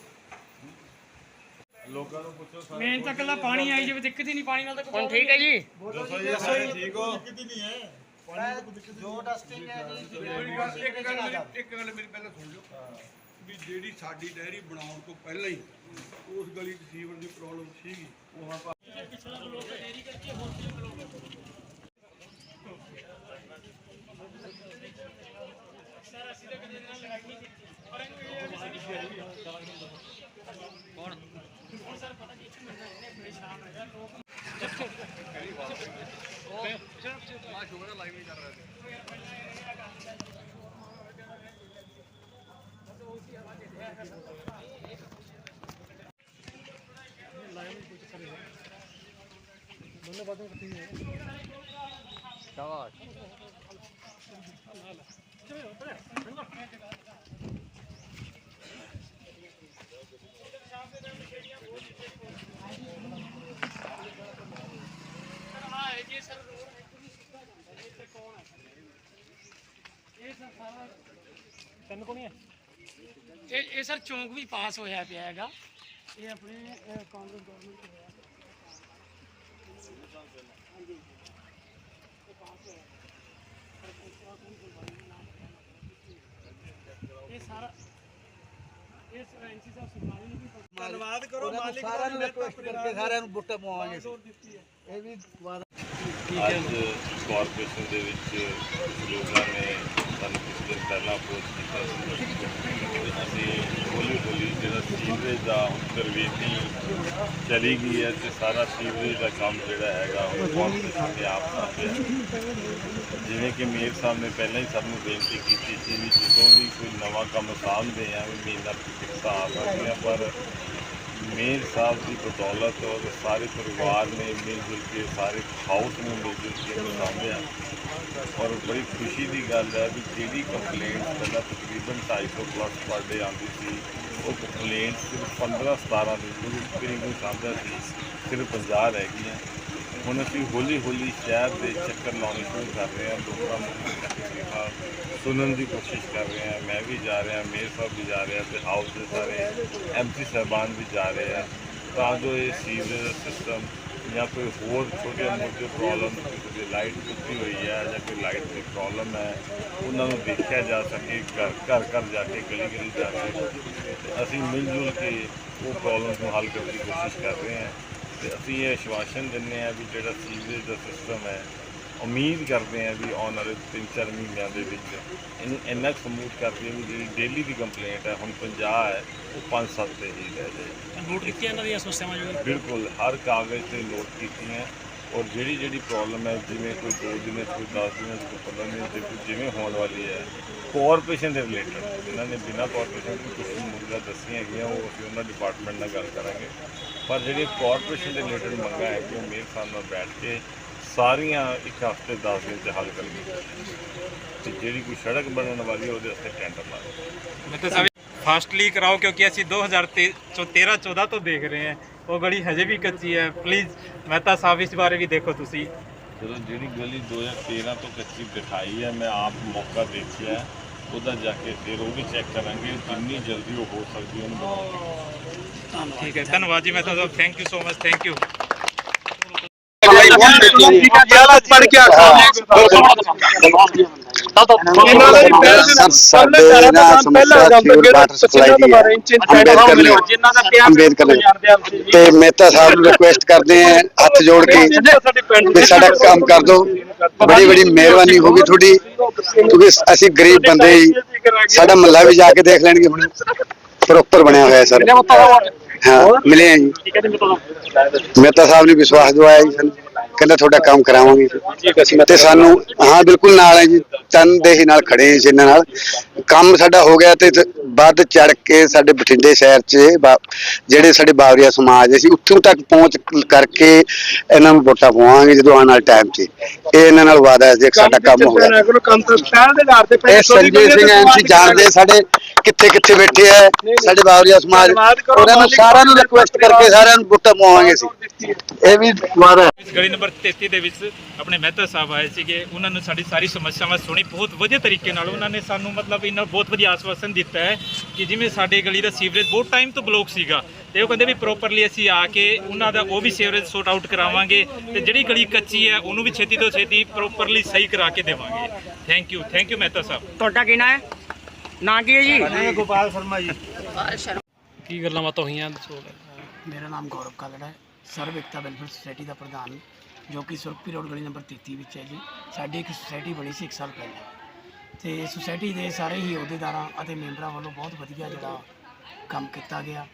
ਲੋਕਾਂ ਨੂੰ ਪੁੱਛੋ ਮੇਨ ਤਾਂ ਕੱਲਾ ਪਾਣੀ ਆਈ ਜਾਵੇ ਦਿੱਕਤ ਹੀ ਨਹੀਂ ਪਾਣੀ ਨਾਲ ਤਾਂ ਹੁਣ ਠੀਕ ਹੈ ਜੀ? ਦੱਸੋ ਜੀ ਸਾਰੇ ਠੀਕ ਹੋ? ਮੇਰੀ ਗੱਲ ਇੱਕ ਗੱਲ ਮੇਰੀ- ਇੱਕ ਗੱਲ ਮੇਰੀ ਪਹਿਲਾਂ ਸੁਣ ਲਿਓ। ਵੀ ਜਿਹੜੀ ਸਾਡੀ ਡੈਰੀ ਬਣਾਉਣ ਤੋਂ ਪਹਿਲਾਂ ਹੀ ਉਸ ਗਲੀ 'ਚ ਸੀਵਰ ਦੀ ਪ੍ਰੋਬਲਮ ਸੀਗੀ। ਉਹ ਆਪਾਂ सारा सीधे कर देना लगानी पड़ती और इनको कौन? कौन सर पता नहीं मैंने इतने परेशान है यार लोग जब से करीब आओ जब से पाँच हो गया लाइव नहीं कर रहा है तो उसी आवाज़ है लाइव कुछ करेगा धन्यवाद करती है शाबाश ਇਹ ਇਹ ਸਰ ਚੌਂਕ ਵੀ ਪਾਸ ਹੋਇਆ ਪਿਆ ਹੈਗਾ ਇਹ ਆਪਣੇ ਅਹ, ਕਾਂਗਰਸ ਗਵਰਨਮੈਂਟ ਚ ਹੋਇਆ ਇਹ ਸਾਰਾ ਇਸ ਐਨਸੀ ਸਾਹਿਬ ਸੁਖਾਲੀ ਨੂੰ ਵੀ ਧੰਨਵਾਦ ਕਰੋ ਮਾਲਿਕ ਸਾਰਿਆਂ ਨੂੰ ਰਿਕੁਐਸਟ ਕਰਕੇ ਸਾਰਿਆਂ ਨੂੰ ਵੋਟਾਂ ਪਵਾਵਾਂਗੇ। ਇਹ ਵੀ ਵਾਅਦਾ ਅੱਜ ਕਾਰਪੋਰੇਸ਼ਨ ਦੇ ਵਿੱਚ ਲੋਕਾਂ ਨੇ ਸਾਨੂੰ ਦਿਨ ਪਹਿਲਾਂ ਪੋਸਟ ਕੀਤਾ ਸੀ ਅਸੀਂ ਹੌਲੀ ਹੌਲੀ ਜਿਹੜਾ ਸੀਵਰੇਜ ਦਾ ਪ੍ਰਵੇਤੀ ਚਲੀ ਗਈ ਹੈ ਤੇ ਸਾਰਾ ਸੀਵਰੇਜ ਦਾ ਕੰਮ ਜਿਹੜਾ ਹੈਗਾ ਉਹ ਕਾਰਪੋਰੇਸ਼ਨ ਦੇ ਆਪ ਸਾਹਮਣੇ ਜਿਵੇਂ ਕਿ ਮੇਅਰ ਸਾਹਿਬ ਨੇ ਪਹਿਲਾਂ ਹੀ ਸਭ ਨੂੰ ਬੇਨਤੀ ਕੀਤੀ ਸੀ ਵੀ ਜਦੋਂ ਵੀ ਕੋਈ ਨਵਾਂ ਕੰਮ ਸਾਂਭਦੇ ਆ ਵੀ ਮਹੀਨਾ ਫਿਕਸਾ ਆ ਸਕਦੇ ਆ, ਪਰ ਮੇਰ ਸਾਹਿਬ ਦੀ ਬਦੌਲਤ ਔਰ ਸਾਰੇ ਪਰਿਵਾਰ ਨੇ ਮਿਲ ਜੁਲ ਕੇ, ਸਾਰੇ ਹਾਊਸ ਨੇ ਮਿਲ ਜੁਲ ਕੇ ਇਹਨੂੰ ਸਾਂਭਿਆ। ਔਰ ਬੜੀ ਖੁਸ਼ੀ ਦੀ ਗੱਲ ਹੈ ਵੀ ਜਿਹੜੀ ਕੰਪਲੇਂਟ ਪਹਿਲਾਂ ਤਕਰੀਬਨ 250 ਪਲੱਸ ਪਰ ਡੇ ਆਉਂਦੀ ਸੀ, ਉਹ ਕੰਪਲੇਂਟ ਸਿਰਫ 15 17 ਦਿਨ ਦੇ ਵਿੱਚ ਕਰੀਬ ਨੂੰ ਸੀ, ਸਿਰਫ 50 ਰਹਿ ਗਈਆਂ। ਹੁਣ ਅਸੀਂ ਹੌਲੀ ਹੌਲੀ ਸ਼ਹਿਰ ਦੇ ਚੱਕਰ ਲਾਉਣੇ ਸ਼ੁਰੂ ਕਰ ਰਹੇ ਹਾਂ, ਲੋਕਾਂ ਨੂੰ ਤਕਲੀਫਾਂ ਸੁਣਨ ਦੀ ਕੋਸ਼ਿਸ਼ ਕਰ ਰਹੇ ਹਾਂ। ਮੈਂ ਵੀ ਜਾ ਰਿਹਾ, ਮੇਅਰ ਸਾਹਿਬ ਵੀ ਜਾ ਰਿਹਾ ਤੇ ਹਾਊਸ ਦੇ ਸਾਰੇ ਐਮਸੀ ਸਾਹਿਬਾਨ ਵੀ ਜਾ ਰਹੇ ਆ। ਤਾਂ ਜੋ ਇਹ ਸੀਵਰੇਜ ਸਿਸਟਮ ਜਾਂ ਕੋਈ ਹੋਰ ਛੋਟੇ ਮੋਟੇ ਪ੍ਰੋਬਲਮ ਕੋਈ ਲਾਈਟ ਟੁੱਟੀ ਹੋਈ ਹੈ ਜਾਂ ਕੋਈ ਲਾਈਟ ਦੀ ਪ੍ਰੋਬਲਮ ਹੈ, ਉਹਨਾਂ ਨੂੰ ਦੇਖਿਆ ਜਾ ਸਕੇ, ਘਰ ਘਰ ਘਰ ਜਾ ਕੇ, ਗਲੀ ਗਲੀ ਜਾ ਕੇ। ਤੇ ਅਸੀਂ ਮਿਲ ਜੁਲ ਕੇ ਉਹ ਪ੍ਰੋਬਲਮ ਨੂੰ ਹੱਲ ਕਰਨ ਦੀ ਕੋਸ਼ਿਸ਼ ਕਰ ਰਹੇ ਹਾਂ। ਤੇ ਅਸੀਂ ਇਹ ਆਸ਼ਵਾਸਨ ਦਿੰਦੇ ਹਾਂ ਵੀ ਜਿਹੜਾ ਸੀਵਰੇਜ ਦਾ ਸਿਸਟਮ ਹੈ ਉਮੀਦ ਕਰਦੇ ਹਾਂ ਵੀ ਆਉਣ ਵਾਲੇ 3-4 ਮਹੀਨਿਆਂ ਦੇ ਵਿੱਚ ਇਹਨੂੰ ਇੰਨਾ ਸਮੂਥ ਕਰਦੇ ਵੀ ਜਿਹੜੀ ਡੇਲੀ ਦੀ ਕੰਪਲੇਂਟ ਹੈ ਹੁਣ 50 ਹੈ ਉਹ 5-7 ਤੇ ਹੀ ਰਹਿ ਜਾਏ ਨੋਟ ਕੀਤੀ ਇਹਨਾਂ ਦੀਆਂ ਸਮੱਸਿਆਵਾਂ ਜੋ ਬਿਲਕੁਲ ਹਰ ਕਾਗਜ਼ ਤੇ ਨੋਟ ਕੀਤੀਆਂ ਔਰ ਜਿਹੜੀ ਜਿਹੜੀ ਪ੍ਰੋਬਲਮ ਹੈ ਜਿਵੇਂ ਕੋਈ 2 ਦਿਨਾਂ ਕੋਈ 10 ਦਿਨਾਂ ਕੋਈ 15 ਦਿਨਾਂ ਕੋਈ ਜਿਵੇਂ ਹੋਣ ਵਾਲੀ ਹੈ ਕਾਰਪੋਰੇਸ਼ਨ ਦੇ ਰਿਲੇਟਡ ਇਹਨਾਂ ਨੇ ਬਿਨਾਂ ਕਾਰਪੋਰੇਸ਼ਨ ਤੋਂ ਕੁਝ ਮੁੱਦਾ ਦੱਸੀਆਂ ਹੈਗੀਆਂ ਉਹ ਅਸੀਂ ਉਹਨਾਂ ਡਿਪਾਰਟਮੈਂਟ ਨਾਲ ਗੱਲ ਕਰਾਂਗੇ। ਪਰ ਜਿਹੜੀ ਕਾਰਪੋਰੇਸ਼ਨ ਦੇ ਰਿਲੇਟਡ ਮੰਗਾਂ ਹੈ ਕਿ ਉਹ ਮੇਰੇ ਸਾਹਿਬ ਨਾਲ ਬੈਠ ਕੇ ਸਾਰੀਆਂ ਇੱਕ ਹਫ਼ਤੇ 10 ਦਿਨ 'ਚ ਹੱਲ ਕਰਨ ਤੇ ਜਿਹੜੀ ਕੋਈ ਸੜਕ ਬਣਨ ਵਾਲੀ ਹੈ ਉਹਦੇ ਵਾਸਤੇ ਟੈਂਡਰ ਲਾਓ ਮੈਂ ਤਾਂ ਸਭ ਫਾਸਟਲੀ ਕਰਾਓ ਕਿਉਂਕਿ ਅਸੀਂ 2013 14 ਤੋਂ ਦੇਖ ਰਹੇ ਹਾਂ। ਉਹ ਗਲੀ ਹਜੇ ਵੀ ਕੱਚੀ ਹੈ। ਪਲੀਜ਼ ਮਹਿਤਾ ਸਾਹਿਬ ਇਸ ਬਾਰੇ ਵੀ ਦੇਖੋ ਤੁਸੀਂ। ਜਦੋਂ ਜਿਹੜੀ ਗਲੀ 2013 ਤੋਂ ਕੱਚੀ ਦਿਖਾਈ ਹੈ ਮੈਂ ਆਪ ਮੌਕਾ ਦੇਖਿਆ। ਉਹਦਾ ਜਾ ਕੇ ਫਿਰ ਉਹ ਵੀ ਚੈੱਕ ਕਰਾਂਗੇ ਜਿੰਨੀ ਜਲਦੀ ਉਹ ਹੋ ਸਕਦੀ ਹੈ ਉਹਨੂੰ ਠੀਕ ਹੈ ਧੰਨਵਾਦ ਜੀ ਮਹਿਤਾ ਸਾਹਿਬ thank you so much thank you ਸਾਡੇ ਅੰਬੇਦਕਰ ਨੇ ਅੰਬੇਦਕਰ ਨੇ ਤੇ ਮਹਿਤਾ ਸਾਹਿਬ ਨੂੰ ਰਿਕੁਐਸਟ ਕਰਦੇ ਆ ਹੱਥ ਜੋੜ ਕੇ ਵੀ ਸਾਡਾ ਕੰਮ ਕਰ ਦਿਓ। ਬੜੀ ਬੜੀ ਮਿਹਰਬਾਨੀ ਹੋਗੀ ਤੁਹਾਡੀ ਕਿਉਂਕਿ ਅਸੀਂ ਗਰੀਬ ਬੰਦੇ ਹੀ ਸਾਡਾ ਮੱਲਾ ਵੀ ਜਾ ਕੇ ਦੇਖ ਲੈਣਗੇ ਹੁਣ। ਪ੍ਰੋਪਰ ਬਣਿਆ ਹੋਇਆ ਸਰ। ਹਾਂ ਮਿਲੇ ਆ ਜੀ। ਮਹਿਤਾ ਸਾਹਿਬ ਨੇ ਵਿਸ਼ਵਾਸ ਦਵਾਇਆ ਜੀ ਸਾਨੂੰ। ਕਹਿੰਦਾ ਤੁਹਾਡਾ ਕੰਮ ਕਰਾਵਾਂਗੇ ਤੇ ਸਾਨੂੰ ਹਾਂ ਬਿਲਕੁਲ ਨਾਲ ਹੈ ਜੀ। ਤਨਦੇਹੀ ਨਾਲ ਖੜੇ ਹਾਂ ਜੀ ਇਹਨਾਂ ਨਾਲ। ਕੰਮ ਸਾਡਾ ਹੋ ਗਿਆ ਤੇ ਵੱਧ ਚੜ ਕੇ ਸਾਡੇ ਬਠਿੰਡੇ ਸ਼ਹਿਰ 'ਚ ਜਿਹੜੇ ਸਾਡੇ ਬਾਵਰੀਆ ਸਮਾਜ ਅਸੀਂ ਉੱਥੋਂ ਤੱਕ ਪਹੁੰਚ ਕਰਕੇ ਇਹਨਾਂ ਨੂੰ ਵੋਟਾਂ ਪਵਾਵਾਂਗੇ ਜਦੋਂ ਆਉਣ ਵਾਲੇ ਟਾਈਮ 'ਚ। ਇਹ ਇਹਨਾਂ ਨਾਲ ਵਾਅਦਾ ਹੈ ਜੇ ਸਾਡਾ ਕੰਮ ਹੋ ਗਿਆ। ਇਹ ਸੰਜੇ ਸਿੰਘ ਐਮਸੀ ਜਾਣਦੇ ਸਾਡੇ ਕਿੱਥੇ ਕਿੱਥੇ ਬੈਠੇ ਆ? ਸਾਡੇ ਬਾਵਰੀਆ ਸਮਾਜ ਉਹਨਾਂ ਨੂੰ ਸਾਰਿਆਂ ਨੂੰ ਰਿਕੁਐਸਟ ਕਰਕੇ ਸਾਰਿਆਂ ਨੂੰ ਵੋਟਾਂ ਪਵਾਵਾਂਗੇ ਅਸੀਂ ਇਹ ਵੀ ਵਾਅਦਾ ਹੈ। ਇਸ ਗਲੀ ਨੰਬਰ 33 ਦੇ ਵਿੱਚ ਆਪਣੇ ਮਹਿਤਾ ਸਾਹਿਬ ਆਏ ਸੀਗੇ। ਉਹਨਾਂ ਨੇ ਸਾਡੀ ਸਾਰੀ ਸਮੱਸਿਆਵਾਂ ਸੁਣੀ ਬਹੁਤ ਵਧੀਆ ਤਰੀਕੇ ਨਾਲ। ਉਹਨਾਂ ਨੇ ਸਾਨੂੰ ਮਤਲਬ ਇਹਨਾਂ ਬਹੁਤ ਵਧੀਆ ਆਸਵਾਸਨ ਦਿੱਤਾ ਹੈ ਕਿ ਜਿਵੇਂ ਸਾਡੇ ਗਲੀ ਦਾ ਸੀਵਰੇਜ ਬਹੁਤ ਟਾਈਮ ਤੋਂ ਬਲੌਕ ਸੀਗਾ ਤੇ ਉਹ ਕਹਿੰਦੇ ਵੀ ਪ੍ਰੋਪਰਲੀ ਅਸੀਂ ਆ ਕੇ ਉਹਨਾਂ ਦਾ ਉਹ ਵੀ ਸੀਵਰੇਜ ਸੌਟ ਆਊਟ ਕਰਾਵਾਂਗੇ ਤੇ ਜਿਹੜੀ ਗਲੀ ਕੱਚੀ ਹੈ ਉਹਨੂੰ ਵੀ ਛੇਤੀ ਤੋਂ ਛੇਤੀ ਪ੍ਰੋਪਰਲੀ ਸਹੀ ਕਰਾ ਕੇ ਦੇਵਾਂਗੇ। Thank you thank you Mehta ਸਾਹਿਬ। ਤੁਹਾਡਾ ਕੀ ਨਾਂ ਹੈ? ਨਾਂ ਕੀ ਹੈ ਜੀ? ਗੋਪਾਲ ਸ਼ਰਮਾ ਜੀ। ਕੀ ਗੱਲਾਂ ਬਾਤਾਂ ਹੋਈਆਂ ਦੱਸੋ ਮੇਰਾ ਨਾਮ ਗੌਰਵ ਕਾਲੜਾ ਹੈ। ਸਰਵ ਏਕਤਾ ਵੈਲਫੇਅਰ ਸੁਸਾਇਟੀ ਦਾ ਪ੍ਰਧਾਨ ਜੋ ਕਿ ਸੁਰਖਪੁਰ ਰੋਡ ਗਲੀ ਨੰਬਰ 33 ਵਿੱਚ ਹੈ ਜੀ। ਸਾਡੀ ਇੱਕ ਸੁਸਾਇਟੀ ਬਣੀ ਸੀ 1 ਸਾਲ ਪਹਿਲਾਂ। ਤੇ ਸੁਸਾਇਟੀ ਦੇ ਸਾਰੇ ਹੀ ਅਹੁਦੇਦਾਰਾਂ ਅਤੇ ਮੈਂਬਰਾਂ ਵੱਲੋਂ ਬਹੁਤ ਵਧੀਆ ਜਿਹੜਾ ਕੰਮ ਕੀਤਾ ਗਿਆ।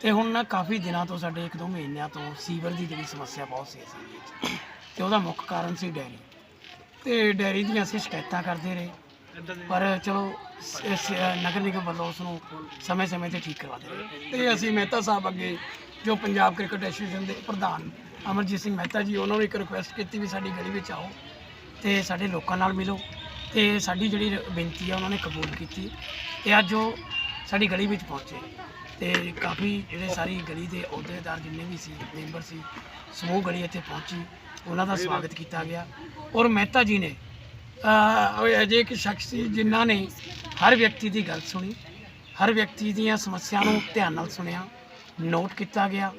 ਤੇ ਹੁਣ ਨਾ ਕਾਫੀ ਦਿਨਾਂ ਤੋਂ ਸਾਡੇ ਇੱਕ ਦੋ ਮਹੀਨਿਆਂ ਤੋਂ ਸੀਵਰ ਦੀ ਜਿਹੜੀ ਸਮੱਸਿਆ ਬਹੁਤ ਸੀ ਸੀ ਵਿੱਚ। ਤੇ ਉਹਦਾ ਮੁੱਖ ਕਾਰਨ ਸੀ ਡੈਰੀ। ਤੇ ਡੈਰੀ ਦੀਆਂ ਅਸੀਂ ਸ਼ਿਕਾਇਤਾਂ ਕਰਦੇ ਰਹੇ। ਪਰ ਚਲੋ ਸ- ਇਸ ਨਗਰ ਨਿਗਮ ਵੱਲੋਂ ਉਸ ਨੂੰ ਸਮੇਂ-ਸਮੇਂ ਤੇ ਠੀਕ ਕਰਵਾ ਰਹੇ ਤੇ ਅਸੀਂ ਮਹਿਤਾ ਸਾਹਿਬ ਅੱਗੇ, ਜੋ ਪੰਜਾਬ ਕ੍ਰਿਕਟ ਐਸੋਸੀਏਸ਼ਨ ਦੇ ਪ੍ਰਧਾਨ ਅਮਰਜੀਤ ਸਿੰਘ ਮਹਿਤਾ ਜੀ, ਉਹਨਾਂ ਨੂੰ ਇੱਕ ਰਿਕੁਐਸਟ ਕੀਤੀ ਵੀ ਸਾਡੀ ਗਲੀ ਵਿੱਚ ਆਓ ਤੇ ਸਾਡੇ ਲੋਕਾਂ ਨਾਲ ਮਿਲੋ। ਤੇ ਸਾਡੀ ਜਿਹੜੀ ਬੇਨਤੀ ਆ, ਉਹਨਾਂ ਨੇ ਕਬੂਲ ਕੀਤੀ ਤੇ ਅੱਜ ਉਹ ਸਾਡੀ ਗਲੀ ਵਿੱਚ ਪਹੁੰਚੇ। ਤੇ ਕਾਫੀ ਜਿਹੜੇ ਸਾਰੀ ਗਲੀ ਦੇ ਅਹੁਦੇਦਾਰ ਜਿੰਨੇ ਵੀ ਸੀ, ਮੈਂਬਰ ਸੀ, ਸਮੂਹ ਗਲੀ ਇੱਥੇ ਪਹੁੰਚੀ, ਉਹਨਾਂ ਦਾ ਸਵਾਗਤ ਕੀਤਾ ਗਿਆ। ਔਰ ਮਹਿਤਾ ਜੀ ਨੇ ਉਹ ਅਜੇ ਇੱਕ ਸ਼ਖਸ ਸੀ ਜਿਨ੍ਹਾਂ ਨੇ ਹਰ ਵਿਅਕਤੀ ਦੀ ਗੱਲ ਸੁਣੀ ਹਰ ਵਿਅਕਤੀ ਦੀਆਂ ਸਮੱਸਿਆ ਨੂੰ ਧਿਆਨ ਨਾਲ ਸੁਣਿਆ ਨੋਟ ਕੀਤਾ ਗਿਆ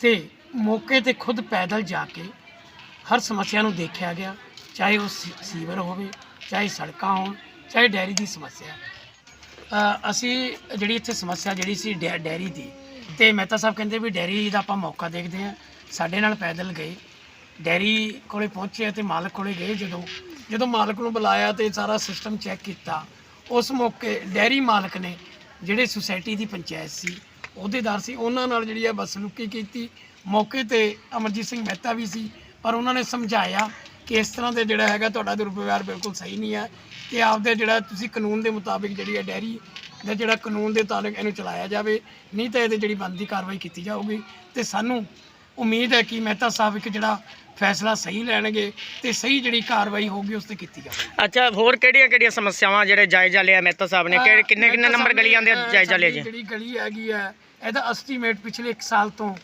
ਤੇ ਮੌਕੇ ਤੇ ਖੁਦ ਪੈਦਲ ਜਾ ਕੇ ਹਰ ਸਮੱਸਿਆ ਨੂੰ ਦੇਖਿਆ ਗਿਆ ਚਾਹੇ ਉਹ ਸੀ- ਸੀਵਰ ਹੋਵੇ ਚਾਹੇ ਸੜਕਾਂ ਹੋਣ ਚਾਹੇ ਡੈਰੀ ਦੀ ਸਮੱਸਿਆ। ਅ, ਅਸੀਂ ਜਿਹੜੀ ਇੱਥੇ ਸਮੱਸਿਆ ਜਿਹੜੀ ਸੀ ਡੈ- ਡੈਰੀ ਦੀ ਤੇ ਮਹਿਤਾ ਸਾਹਿਬ ਕਹਿੰਦੇ ਵੀ ਡੈਰੀ ਦਾ ਆਪਾਂ ਮੌਕਾ ਦੇਖਦੇ ਹਾਂ ਸਾਡੇ ਨਾਲ ਪੈਦਲ ਗਏ ਡੈਰੀ ਕੋਲੇ ਪਹੁੰਚੇ ਤੇ ਮਾਲਕ ਕੋਲੇ ਗਏ ਜਦੋਂ ਜਦੋਂ ਮਾਲਕ ਨੂੰ ਬੁਲਾਇਆ ਤੇ ਸਾਰਾ ਸਿਸਟਮ ਚੈੱਕ ਕੀਤਾ, ਉਸ ਮੌਕੇ ਡੈਰੀ ਮਾਲਕ ਨੇ ਜਿਹੜੇ ਸੁਸਾਇਟੀ ਦੀ ਪੰਚਾਇਤ ਸੀ, ਅਹੁਦੇਦਾਰ ਸੀ, ਉਹਨਾਂ ਨਾਲ ਜਿਹੜੀ ਹੈ ਬਸਲੂਕੀ ਕੀਤੀ। ਮੌਕੇ ਤੇ ਅਮਰਜੀਤ ਸਿੰਘ ਮਹਿਤਾ ਵੀ ਸੀ, ਪਰ ਉਹਨਾਂ ਨੇ ਸਮਝਾਇਆ ਕਿ ਇਸ ਤਰ੍ਹਾਂ ਦੇ ਜਿਹੜਾ ਹੈਗਾ ਤੁਹਾਡਾ ਦੁਰਵਿਵਹਾਰ ਬਿਲਕੁਲ ਸਹੀ ਨਹੀਂ ਹੈ ਕਿ ਆਪਦੇ ਜਿਹੜਾ ਤੁਸੀਂ ਕਾਨੂੰਨ ਦੇ ਮੁਤਾਬਿਕ ਜਿਹੜੀ ਹੈ ਡੈਰੀ ਦਾ ਜਿਹੜਾ ਕਾਨੂੰਨ ਦੇ ਤਾਲਕ ਇਹਨੂੰ ਚਲਾਇਆ ਜਾਵੇ, ਨਹੀਂ ਤਾਂ ਇਹਦੇ ਜਿਹੜੀ ਬਣਦੀ ਕਾਰਵਾਈ ਕੀਤੀ ਜਾਊਗੀ। ਤੇ ਸਾਨੂੰ ਉਮੀਦ ਹੈ ਕਿ ਮਹਿਤਾ ਸਾਹਿਬ ਇੱਕ ਜਿਹੜਾ ਫੈਸਲਾ ਸਹੀ ਲੈਣਗੇ ਤੇ ਸਹੀ ਜਿਹੜੀ ਕਾਰਵਾਈ ਹੋਊਗੀ ਉਸ ਤੇ ਕੀਤੀ ਜਾਵੇਗੀ। ਅੱਛਾ ਹੋਰ ਕਿਹੜੀਆਂ ਕਿਹੜੀਆਂ ਸਮੱਸਿਆਵਾਂ ਜਿਹੜੇ ਜਾਇਜ਼ਾ ਲਿਆ ਮਹਿਤਾ ਸਾਹਿਬ ਨੇ? ਕਿਹੜੇ ਕਿੰਨੇ ਕਿੰਨੇ ਨੰਬਰ ਗਲੀਆਂ ਦੇ ਜਾਇਜ਼ਾ ਲਿਆ ਜੀ? ਜਿਹੜੀ ਗਲੀ ਹੈਗੀ ਹੈ ਇਹਦਾ ਐਸਟੀਮੇਟ ਪਿਛਲੇ 1 ਸਾਲ ਤੋਂ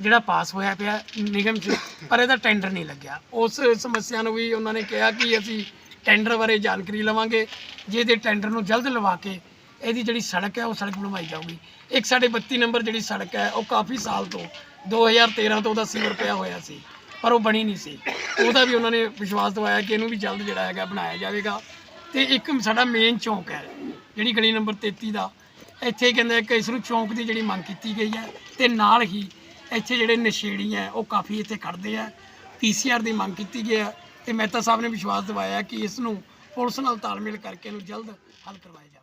ਜਿਹੜਾ ਪਾਸ ਹੋਇਆ ਪਿਆ ਨਿਗਮ 'ਚ ਪਰ ਇਹਦਾ ਟੈਂਡਰ ਨਹੀਂ ਲੱਗਿਆ। ਉਸ ਸਮੱਸਿਆ ਨੂੰ ਵੀ ਉਹਨਾਂ ਨੇ ਕਿਹਾ ਕਿ ਅਸੀਂ ਟੈਂਡਰ ਬਾਰੇ ਜਾਣਕਾਰੀ ਲਵਾਂਗੇ। ਜਿਹਦੇ ਟੈਂਡਰ ਨੂੰ ਜਲਦ ਲਵਾ ਕੇ ਇਹਦੀ ਜਿਹੜੀ ਸੜਕ ਹੈ ਉਹ ਸੜਕ ਬਣਵਾਈ ਜਾਊਗੀ। ਇੱਕ ਸਾਡੇ 32 ਨੰਬਰ ਜਿਹੜੀ ਸੜਕ ਹੈ ਉਹ ਕਾਫੀ ਸਾਲ ਤੋਂ 2013 ਤੋਂ ਉਹਦਾ ਸੀਵਰ ਪਿਆ ਹੋਇਆ ਸੀ। ਪਰ ਉਹ ਬਣੀ ਨਹੀਂ ਸੀ। ਉਹਦਾ ਵੀ ਉਹਨਾਂ ਨੇ ਵਿਸ਼ਵਾਸ ਦਿਵਾਇਆ ਕਿ ਇਹਨੂੰ ਵੀ ਜਲਦ ਜਿਹੜਾ ਹੈਗਾ ਬਣਾਇਆ ਜਾਵੇਗਾ। ਤੇ ਇੱਕ ਸਾਡਾ ਮੇਨ ਚੌਂਕ ਹੈ, ਜਿਹੜੀ ਗਲੀ ਨੰਬਰ 33 ਦਾ। ਇੱਥੇ ਕਹਿੰਦੇ ਕਿ ਇਸ ਨੂੰ ਚੌਂਕ ਦੀ ਜਿਹੜੀ ਮੰਗ ਕੀਤੀ ਗਈ ਹੈ ਤੇ ਨਾਲ ਹੀ ਇੱਥੇ ਜਿਹੜੇ ਨਸ਼ੇੜੀ ਹੈ, ਉਹ ਕਾਫੀ ਇੱਥੇ ਖੜਦੇ ਆ। ਪੀਸੀਆਰ ਦੀ ਮੰਗ ਕੀਤੀ ਗਈ ਹੈ ਤੇ ਮਹਿਤਾ ਸਾਹਿਬ ਨੇ ਵਿਸ਼ਵਾਸ ਦਿਵਾਇਆ ਕਿ ਇਸ ਨੂੰ ਪੁਲਿਸ ਨਾਲ ਤਾਲਮੇਲ ਕਰਕੇ ਇਹਨੂੰ ਜਲਦ ਹੱਲ ਕਰਵਾਇਆ ਜਾਵੇ।